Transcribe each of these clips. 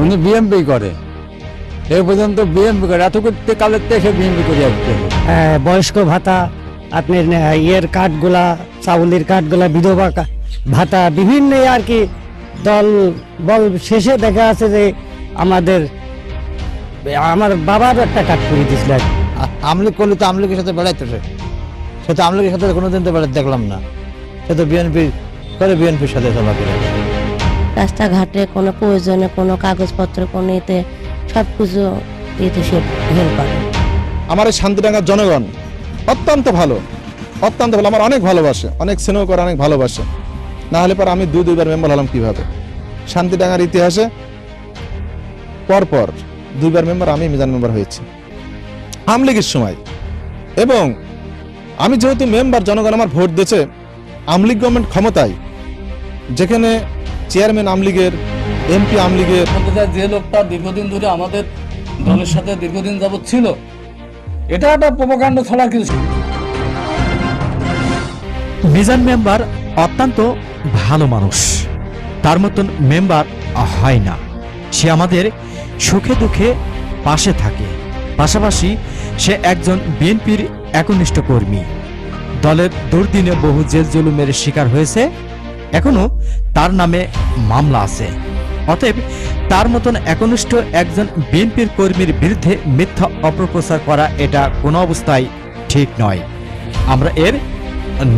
উনি বিএমপি করে। এই পর্যন্ত বিএমপি করে। এত করতে কালের থেকে বিএমপি করে আসছে বয়স্ক ভাতা আপনার ইয়ের কার্ডগুলা চাউলের কার্ডগুলা বিধবা ভাতা বিভিন্ন আর কি দল বল শেষে দেখা আছে যে আমাদের আমার বাবার একটা কার্ড করে দিয়েছিল আর কি। করলে তো আমলিগের সাথে বেড়াইতো সে সে তো সাথে কোনোদিন তো বেড়াতে দেখলাম না। সে তো বিএনপি করে বিএনপির সাথে করে। রাস্তাঘাটে কোনো প্রয়োজনে কোনো কাগজপত্র, কোনো এতে সব কিছু এতে সে হেল্প করে। আমার এই শান্তিডাঙ্গার জনগণ অত্যন্ত ভালো অত্যন্ত ভালো, আমার অনেক ভালোবাসে, অনেক স্নেহ করে অনেক ভালোবাসে। না হলে পর আমি দুই দুইবার মেম্বার হলাম কীভাবে? শান্তিডাঙ্গার ইতিহাসে পরপর দুইবার মেম্বার আমি মিজান মেম্বার হয়েছি। আমলিগের সময়। এবং আমি যেহেতু মেম্বার, জনগণ আমার ভোট দিয়েছে, আমলিগ গভর্নমেন্ট ক্ষমতায়, যেখানে চেয়ারম্যান আমলিগের এমপি আমলিগের। যে লোকটা দীর্ঘদিন ধরে আমাদের দলের সাথে দীর্ঘদিন যাবৎ ছিল এটা একটা প্রকাণ্ড ছড়া কিছু মিজান মেম্বার অত্যন্ত ভালো মানুষ। তার মতন মেম্বার হয় না। সে আমাদের সুখে দুঃখে পাশে থাকে। পাশাপাশি সে একজন বিএনপির একনিষ্ঠ কর্মী। দলের দুর্দিনে বহু জেল জুলুমের শিকার হয়েছে। এখনও তার নামে মামলা আছে। অতএব তার মতন একনিষ্ঠ একজন বিএনপির কর্মীর বিরুদ্ধে মিথ্যা অপপ্রচার করা এটা কোনো অবস্থায় ঠিক নয়। আমরা এর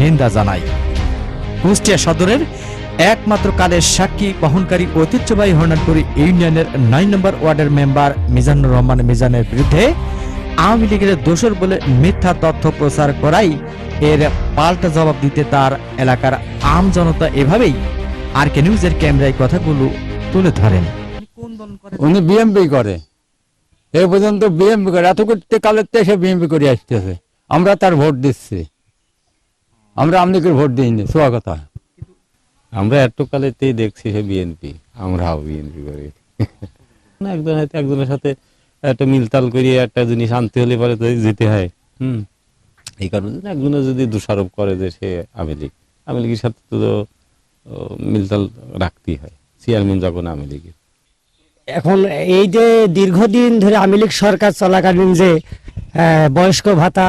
নিন্দা জানাই। কুষ্টিয়া সদরের একমাত্র কালের সাক্ষী বহনকারী ঐতিহ্যবাহী হরনাটপুরি ইউনিয়নের নয় নম্বর ওয়ার্ডের মেম্বার মিজানুর রহমান মিজানের বিরুদ্ধে আওয়ামী লীগের দোষর বলে মিথ্যা তথ্য প্রচার করাই এর পাল্টা জবাব দিতে তার এলাকার আম জনতা এভাবেই আর কে নিউজের ক্যামেরায় কথাগুলো তুলে ধরেন। উনি বিএমপি করে। এই পর্যন্ত বিএমপি করে। এত করতে কালের থেকে বিএমপি করে আসতেছে। আমরা তার ভোট দিচ্ছি। আমরা আমলিকের ভোট দিইনি। সোয়া কথা। আমরা এতকালেতেই দেখছি সে বিএনপি আমরাও বিএনপি করি। না, একজন হয়তো একজনের সাথে একটা মিলতাল করিয়ে একটা জিনিস আনতে হলে পরে যেতে হয়। হুম। এই কারণে একজনে যদি দোষারোপ করে যে সে আওয়ামী লীগ আওয়ামী লীগের সাথে তো মিলতাল রাখতেই হয়। চেয়ারম্যান যখন আওয়ামী লীগের এখন এই যে দীর্ঘদিন ধরে আওয়ামী লীগ সরকার চলাকালীন যে বয়স্ক ভাতা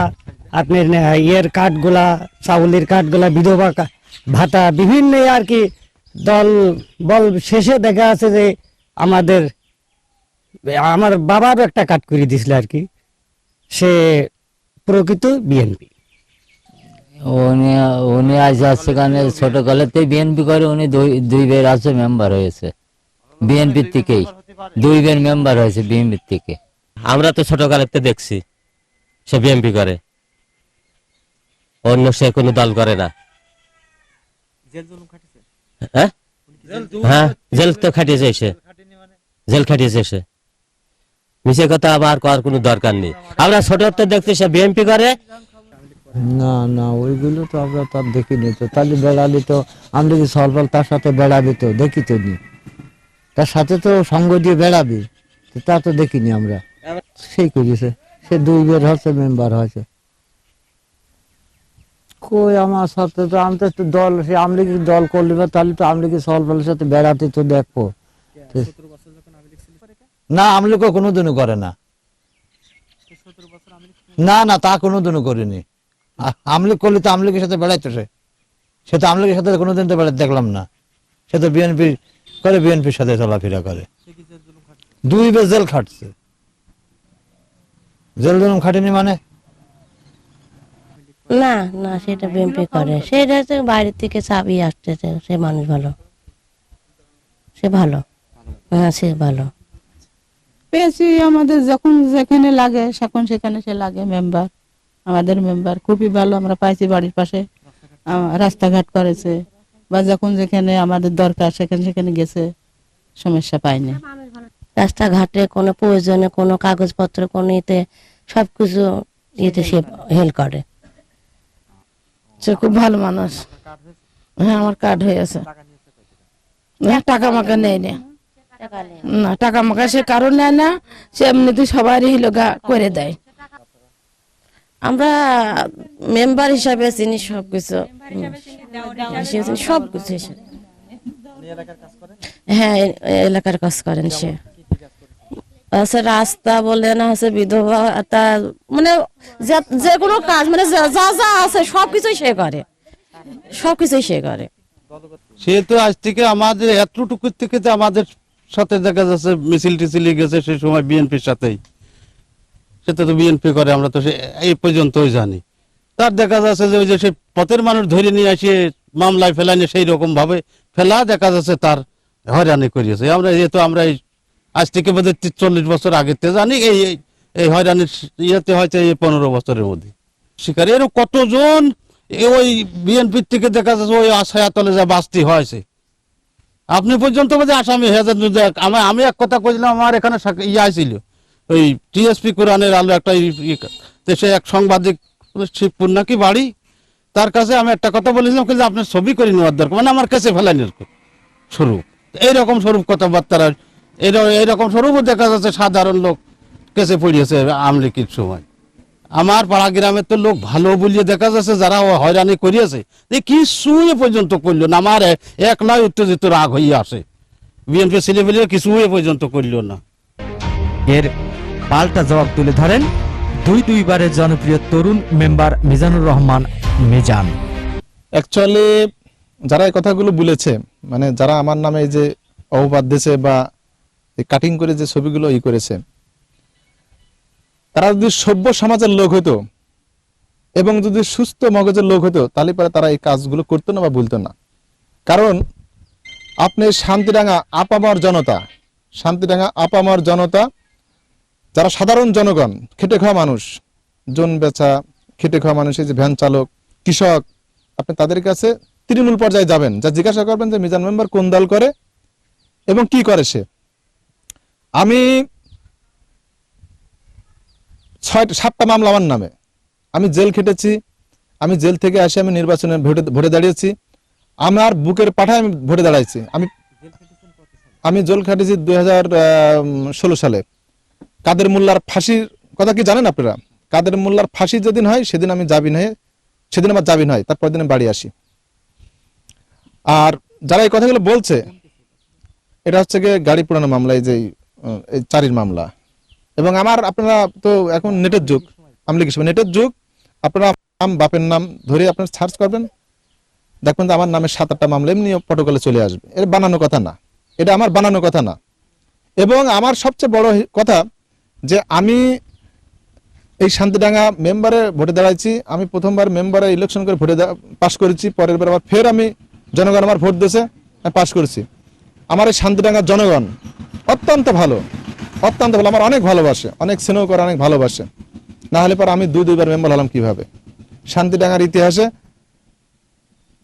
আপনার ইয়ের কার্ডগুলা চাউলের কার্ডগুলা বিধবা ভাতা বিভিন্ন আর কি দল বল শেষে দেখা আছে যে আমাদের আমার বাবার একটা কার্ড করে দিয়েছিল আর কি। সে প্রকৃত বিএনপি উনি উনি আজ সেখানে ছোটকালেতে বিএনপি করে উনি দুই দুই বের আছে মেম্বার হয়েছে। বিএনপির থেকেই। দুই বের মেম্বার হয়েছে বিএনপির থেকে। আমরা তো ছোট ছোটকালেতে দেখছি সে বিএমপি করে। অন্য সে কোনো দল করে না। হ্যাঁ? হ্যাঁ? জেল তো খাটিয়েছে সে। জেল খাটিয়েছে সে। মিশে কথা আবার করার কোনো দরকার নেই। আমরা ছোটতে দেখছি সে বিএমপি করে। না না, ওইগুলো তো আমরা তো আর দেখিনি তো। তাহলে বেড়ালি তো আমলিগি সলবল তার সাথে বেড়াবি তো, দেখি তো নি। তার সাথে তো সঙ্গ দিয়ে বেড়াবি, তা তো দেখিনি আমরা। সেই করেছে। সে দুই বের হচ্ছে মেম্বার হয়েছে। কই আমার সাথে তো, আমি তো দল, সে আমলিগি দল করলি তাহলে তো আমলিগি সলবলের সাথে বেড়াতে তো দেখব। না আমলিগও কোনোদিনও করে না। না না, তা কোনোদিনও করিনি। আ- আমলিগ করলে তো আমলিগের সাথে বেড়াইতো সে। সে তো আমলিগের সাথে কোনোদিন তো বেড়াতে দেখলাম না। সে তো বিএনপি করে, বিএনপির সাথে চলাফেরা করে। দুই বেশ জেল খাটছে। জেল জনম খাটেনি মানে? না না সেটা বিএমপি করে। সেটা হচ্ছে বাইরে থেকে চাবি আসতেছে, সে মানুষ ভালো। সে ভালো। হ্যাঁ সে ভালো। পেয়েছি আমাদের যখন যেখানে লাগে সেখন সেখানে সে লাগে মেম্বার আমাদের মেম্বার খুবই ভালো আমরা পাইছি বাড়ির পাশে। রাস্তাঘাট করেছে বা যখন যেখানে আমাদের দরকার সেখানে সেখানে গেছে সমস্যা পাইনি। রাস্তাঘাটে কোনো প্রয়োজনে কোনো কাগজপত্র কোনো ইতে সব কিছু এতে সে হেল্প করে। সে খুব ভালো মানুষ। হ্যাঁ আমার কার্ড হয়ে আছে না টাকা মাকা নেই না না টাকা মাকা সে কারণ নেয় না সে এমনিতে সবারই গা করে দেয়। আমরা মেম্বার হিসাবে চিনি সব কিছু সব কিছু হ্যাঁ এলাকার কাজ করেন সে। আছে রাস্তা বলে না আছে বিধবা তা মানে যে- যে কোনো কাজ মানে যা যা যা আছে সবকিছুই সে করে। সবকিছুই সে করে। সে তো আজ থেকে আমাদের এতটুকু থেকে তো আমাদের সাথে দেখা যাচ্ছে, মিছিল টিছিল গেছে, সেই সময় বিএনপির সাথেই। সেটা তো বিএনপি করে, আমরা তো এই পর্যন্তই জানি। তার দেখা যাচ্ছে যে ওই যে সে পথের মানুষ ধরে নিয়ে আসে, মামলায় ফেলানি সেই রকম ভাবে ফেলা দেখা যাচ্ছে তার হয়রানি করিয়েছে। আমরা এ তো আমরা এই আজ থেকে বোধ হয় চল্লিশ বছর আগে তে জানি, এই, এই- এই হয়রানির ইয়েতে হয়তো এই পনেরো বছরের মধ্যে। শিকার এরকম কতজন ওই বিএনপির থেকে দেখা যাচ্ছে ওই আশায়াতলে যা বাস্তি হয়েছে। আপনি পর্যন্ত হয় আসামি যদি এক- আমি আমি এক কথা কইলাম আমার এখানে ইয়ে আসছিল ওই টিএসপি কোরআনের আলো একটা সে এক সাংবাদিক শিবপুর নাকি বাড়ি, তার কাছে আমি একটা কথা বলেছিলাম, কিন্তু আপনার ছবি করে নেওয়ার দরকার মানে আমার কাছে ফেলানি স্বরূপ। এইরকম স্বরূপ কথাবার্তা এইরকম স্বরূপও দেখা যাচ্ছে, সাধারণ লোক কেসে পড়িয়েছে আমলিকির সময়। আমার পাড়া গ্রামের তো লোক ভালো বলিয়ে দেখা যাচ্ছে যারা হয়রানি করিয়েছে। যে কিছুই পর্যন্ত করল না? আমার একলাই উত্তেজিত রাগ হইয়া আসে বিএনপি ছেলেপেলে কিছুই পর্যন্ত করল না। এর পাল্টা জবাব তুলে ধরেন দুই দুইবারের জনপ্রিয় তরুণ মেম্বার মিজানুর রহমান মিজান। অ্যাকচুয়ালি যারা এই কথাগুলো বলেছে মানে যারা আমার নামে এই যে অপবাদ দিয়েছে বা কাটিং করে যে ছবিগুলো ই করেছে তারা যদি সভ্য সমাজের লোক হতো এবং যদি সুস্থ মগজের লোক হতো তাহলে পরে তারা এই কাজগুলো করতো না বা বলতো না। কারণ আপনি শান্তিডাঙ্গা আপামার জনতা, শান্তিডাঙ্গা আপামার জনতা, যারা সাধারণ জনগণ, খেটে খাওয়া মানুষ, জন বেচা, খেটে খাওয়া মানুষ, এই যে ভ্যান চালক, কৃষক, আপনি তাদের কাছে তৃণমূল পর্যায়ে যাবেন, যা জিজ্ঞাসা করবেন যে মিজান মেম্বার কোন দল করে এবং কি করে সে? আমি ছয় সাতটা মামলা আমার নামে। আমি জেল খেটেছি, আমি জেল থেকে আসে আমি নির্বাচনে ভোটে ভোটে দাঁড়িয়েছি। আমার বুকের পাঠায় আমি ভোটে দাঁড়াইছি। আমি আমি জেল খাটেছি দুই সালে। কাদের মোল্লার ফাঁসির কথা কি জানেন আপনারা? কাদের মোল্লার ফাঁসি যেদিন হয়, সেদিন আমি জামিন হয়ে, সেদিন আমার জামিন হয় তারপর দিন বাড়ি আসি। আর যারা এই কথাগুলো বলছে, এটা হচ্ছে গিয়ে গাড়ি পুরানো মামলা, এই যে চারির মামলা। এবং আমার আপনারা তো এখন নেটের যুগ। আমলি কিছু নেটের যুগ, আপনারা নাম, বাপের নাম ধরে আপনারা সার্চ করবেন। দেখবেন আমার নামে সাত আটটা মামলা এমনি প্রটোকলে চলে আসবে। এটা বানানো কথা না। এটা আমার বানানো কথা না। এবং আমার সবচেয়ে বড় কথা যে আমি এই শান্তিডাঙ্গা মেম্বারে ভোটে দাঁড়াইছি, আমি প্রথমবার মেম্বারে ইলেকশন করে ভোটে পাশ করেছি, পরের বার আবার ফের আমি জনগণ আমার ভোট দিয়েছে, আমি পাশ করেছি। আমার এই শান্তিডাঙ্গার জনগণ অত্যন্ত ভালো। অত্যন্ত ভালো, আমার অনেক ভালোবাসে, অনেক স্নেহ করে অনেক ভালোবাসে। না হলে পর আমি দুই, দুইবার মেম্বার হলাম কীভাবে? শান্তিডাঙ্গার ইতিহাসে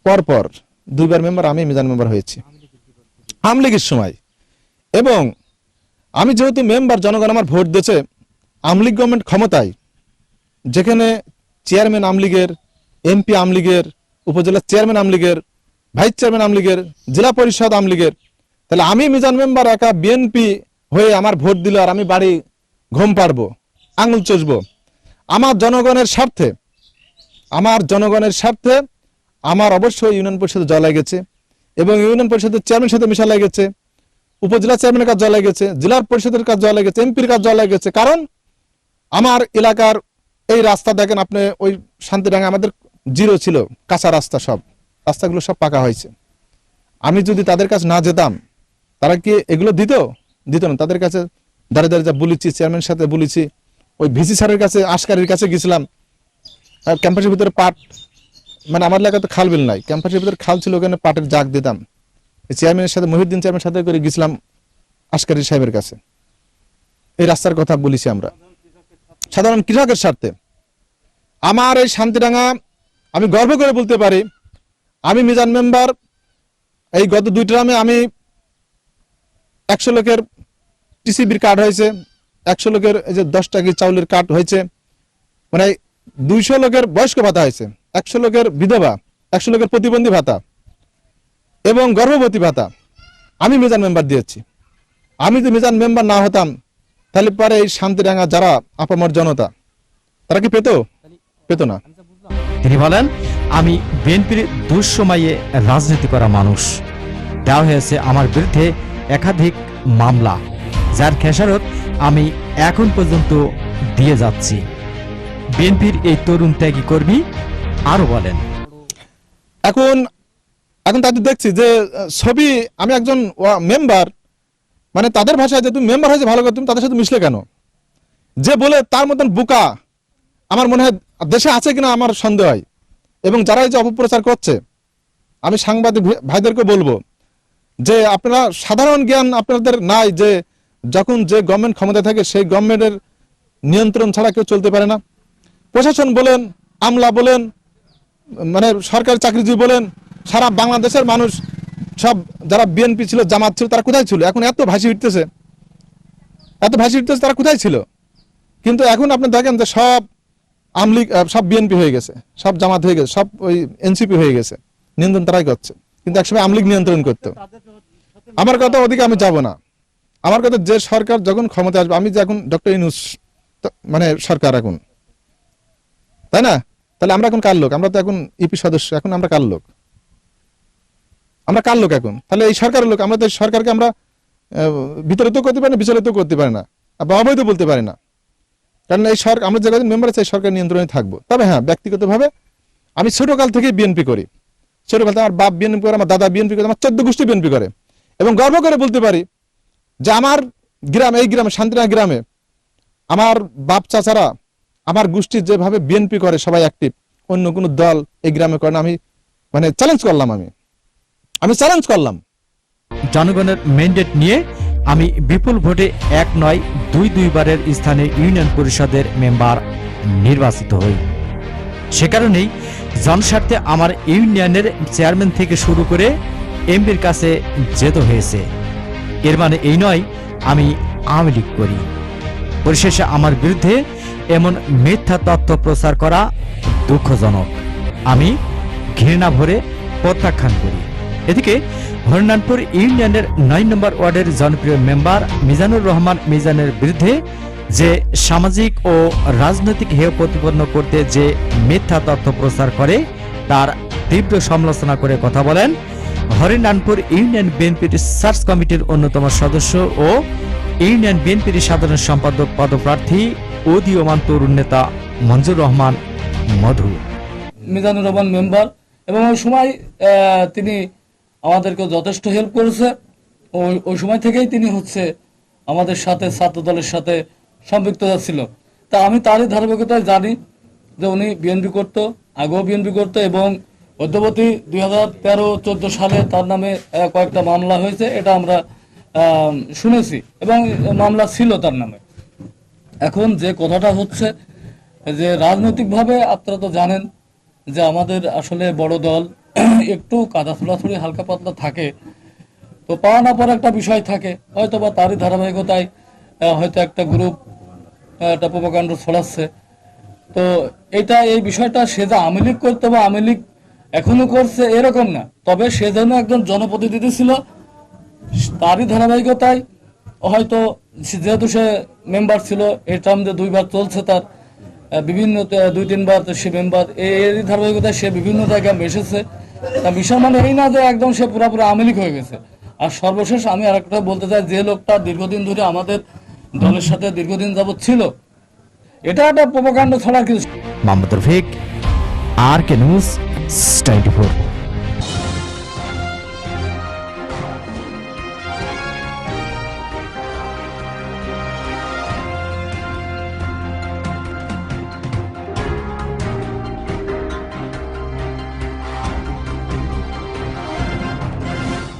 পরপর দুইবার মেম্বার আমি মিজান মেম্বার হয়েছি। আমলিগের সময়। এবং আমি যেহেতু মেম্বার, জনগণ আমার ভোট দিয়েছে, আমলিগ গভর্নমেন্ট ক্ষমতায়, যেখানে চেয়ারম্যান আমলিগের এমপি আমলিগের, উপজেলা চেয়ারম্যান আমলিগের ভাইস চেয়ারম্যান আমলিগের, জেলা পরিষদ আমলিগের, তাহলে আমি মিজান মেম্বার একা বিএনপি হয়ে আমার ভোট দিলে আর আমি বাড়ি ঘুম পারব আঙুল চষবো। আমার জনগণের স্বার্থে, আমার জনগণের স্বার্থে আমার অবশ্যই ইউনিয়ন পরিষদে জয় গেছে এবং ইউনিয়ন পরিষদের চেয়ারম্যানের সাথে মিশা লাগেছে, উপজেলা চেয়ারম্যানের কাজ জয় লেগেছে জেলার পরিষদের কাজ জয় লেগেছে, এমপির কাজ জয় লেগেছে। কারণ আমার এলাকার এই রাস্তা দেখেন আপনি, ওই শান্তিডাঙ্গা আমাদের জিরো ছিল, কাঁচা রাস্তা সব। রাস্তাগুলো সব পাকা হয়েছে। আমি যদি তাদের কাছে না যেতাম, তারা কি এগুলো দিত? দিত না। তাদের কাছে দাঁড়িয়ে দাঁড়িয়ে যা বলেছি চেয়ারম্যানের সাথে বলেছি, ওই ভিসি স্যারের কাছে, আশকারির কাছে গেছিলাম। আর ক্যাম্পাসের ভিতরে পাট মানে আমার এলাকায় তো খাল বিল নাই। ক্যাম্পাসের ভিতরে খাল ছিল, ওখানে পাটের জাগ দিতাম। চেয়ারম্যানের সাথে, মহিউদ্দিন চেয়ারম্যানের সাথে করে গেছিলাম আশকারি সাহেবের কাছে। এই রাস্তার কথা বলেছি আমরা। সাধারণ কৃষকের স্বার্থে। আমার এই শান্তিডাঙ্গা, আমি গর্ব করে বলতে পারি, আমি মিজান মেম্বার, এই গত দুই ট্রামে আমি একশো লোকের টিসিবির কার্ড হয়েছে, একশো লোকের এই যে দশ টাকি চাউলের কার্ড হয়েছে মানে দুইশো লোকের বয়স্ক ভাতা হয়েছে, একশো লোকের বিধবা, একশো লোকের প্রতিবন্ধী ভাতা এবং গর্ভবতী ভাতা। আমি মিজান মেম্বার দিয়েছি। আমি যদি মিজান মেম্বার না হতাম, তাহলে পরে এই শান্তিডাঙ্গা যারা আপামর জনতা, তারা কি পেত? পেতো না। তিনি বলেন, আমি বিএনপির দুঃসময়ে রাজনীতি করা মানুষ। দেওয়া হয়েছে আমার বিরুদ্ধে একাধিক মামলা, যার খেসারত আমি এখন পর্যন্ত দিয়ে যাচ্ছি। বিএনপির এই তরুণ ত্যাগী কর্মী আরও বলেন। এখন এখন তাদের দেখছি যে, ছবি, আমি একজন মেম্বার মানে তাদের ভাষায় যে তুমি মেম্বার হয়েছে ভালো করে তুমি তাদের সাথে মিশলে কেন? যে বলে তার মতন বোকা, আমার মনে হয় দেশে আছে কিনা আমার সন্দেহ হয়। এবং যারা এই যে অপপ্রচার করছে, আমি সাংবাদিক ভাই- ভাইদেরকে বলব যে আপনারা সাধারণ জ্ঞান আপনাদের নাই যে যখন যে গভর্নমেন্ট ক্ষমতায় থাকে সেই গভর্নমেন্টের নিয়ন্ত্রণ ছাড়া কেউ চলতে পারে না। প্রশাসন বলেন, আমলা বলেন মানে সরকারি চাকরিজীবী বলেন, সারা বাংলাদেশের মানুষ সব যারা বিএনপি ছিল, জামাত ছিল, তারা কোথায় ছিল? এখন এত ভাসি উঠতেছে। এত ভাসি উঠতেছে, তারা কোথায় ছিল? কিন্তু এখন আপনি দেখেন যে সব আমলিগ সব বিএনপি হয়ে গেছে, সব জামাত হয়ে গেছে, সব ওই এনসিপি হয়ে গেছে, নিয়ন্ত্রণ তারাই করছে। কিন্তু একসময় আমলিগ নিয়ন্ত্রণ করতো। আমার কথা ওদিকে আমি যাব না। আমার কথা যে সরকার যখন ক্ষমতা আসবে, আমি যে এখন ডক্টর ইনুস মানে সরকার এখন। তাই না? তাহলে আমরা এখন কার লোক? আমরা তো এখন ইপি সদস্য, এখন আমরা কার লোক? আমরা কার লোক এখন? তাহলে এই সরকারের লোক, আমরা তো সরকারকে আমরা বিতরিত করতে পারি না বিচলিত করতে পারি না, বা অবৈধ বলতে পারি না। কারণ এই সরকার, আমরা যে কদিন মেম্বার আছে, এই সরকার নিয়ন্ত্রণে থাকব। তবে হ্যাঁ ব্যক্তিগতভাবে আমি ছোটকাল থেকে বিএনপি করি। ছোটকাল থেকে আমার বাপ বিএনপি করে, আমার দাদা বিএনপি করে, আমার চোদ্দ গোষ্ঠী বিএনপি করে। এবং গর্ব করে বলতে পারি যে আমার গ্রাম, এই গ্রামে শান্তিনা গ্রামে আমার বাপ চাচারা, আমার গোষ্ঠী যেভাবে বিএনপি করে, সবাই অ্যাক্টিভ অন্য কোনো দল এই গ্রামে করে আমি মানে চ্যালেঞ্জ করলাম আমি। আমি চ্যালেঞ্জ করলাম। জনগণের ম্যান্ডেট নিয়ে আমি বিপুল ভোটে এক নয়, দুই দুইবারের স্থানে ইউনিয়ন পরিষদের মেম্বার নির্বাচিত হই। সে কারণেই জনস্বার্থে আমার ইউনিয়নের চেয়ারম্যান থেকে শুরু করে এমপির কাছে যেতে হয়েছে। এর মানে এই নয়, আমি আওয়ামী লীগ করি। পরিশেষে আমার বিরুদ্ধে এমন মিথ্যা তথ্য প্রচার করা দুঃখজনক। আমি ঘৃণা ভরে প্রত্যাখ্যান করি। এদিকে হরিনানপুর ইউনিয়নের নয় নম্বর ওয়ার্ডের জনপ্রিয় মেম্বার মিজানুর রহমান মিজানের বিরুদ্ধে যে সামাজিক ও রাজনৈতিক হেয় প্রতিপন্ন করতে যে মিথ্যা তথ্য প্রচার করে, তার তীব্র সমালোচনা করে কথা বলেন হরিনানপুর ইউনিয়ন বিএনপির সার্চ কমিটির অন্যতম সদস্য ও ইউনিয়ন বিএনপির সাধারণ সম্পাদক পদপ্রার্থী উদীয়মান তরুণ নেতা মঞ্জুর রহমান মধু। মিজানুর রহমান মেম্বার এবং ওই সময় তিনি আমাদেরকে যথেষ্ট হেল্প করেছে। ওই ওই সময় থেকেই তিনি হচ্ছে আমাদের সাথে ছাত্র দলের সাথে সম্পৃক্ত ছিল। তা আমি তারই ধারাবাহিকতায় জানি যে উনি বিএনপি করতো, আগেও বিএনপি করতো এবং মধ্যবর্তী দুই হাজার তেরো চোদ্দ সালে তার নামে কয়েকটা মামলা হয়েছে, এটা আমরা শুনেছি এবং মামলা ছিল তার নামে। এখন যে কথাটা হচ্ছে যে রাজনৈতিকভাবে আপনারা তো জানেন যে আমাদের আসলে বড় দল একটু কাদা ছোড়াছুড়ি, হালকা পাতলা থাকে। তো পাওয়া না পাওয়ার একটা বিষয় থাকে। হয়তো বা তারই ধারাবাহিকতায় হয়তো একটা গ্রুপ একটা প্রকাণ্ড ছড়াচ্ছে। তো এটা, এই বিষয়টা সে যে আওয়ামী লীগ করতো বা আওয়ামী লীগ এখনও করছে এরকম না। তবে সে যেন একজন জনপ্রতিনিধি ছিল, তারই ধারাবাহিকতায় হয়তো যেহেতু সে মেম্বার ছিল এই টার্ম যে দুইবার চলছে তার বিভিন্ন দুই তিনবার সে মেম্বার এর ধারাবাহিকতায় সে বিভিন্ন জায়গায় মিশেছে তা বিষয় মানে এই না যে একদম সে পুরোপুরি আমেলিক হয়ে গেছে। আর সর্বশেষ আমি আর একটা বলতে চাই, যে লোকটা দীর্ঘদিন ধরে আমাদের দলের সাথে দীর্ঘদিন যাবৎ ছিল, এটা একটা প্রকাণ্ড ছড়া কিছু Mohammad Rafiq, R K news twenty four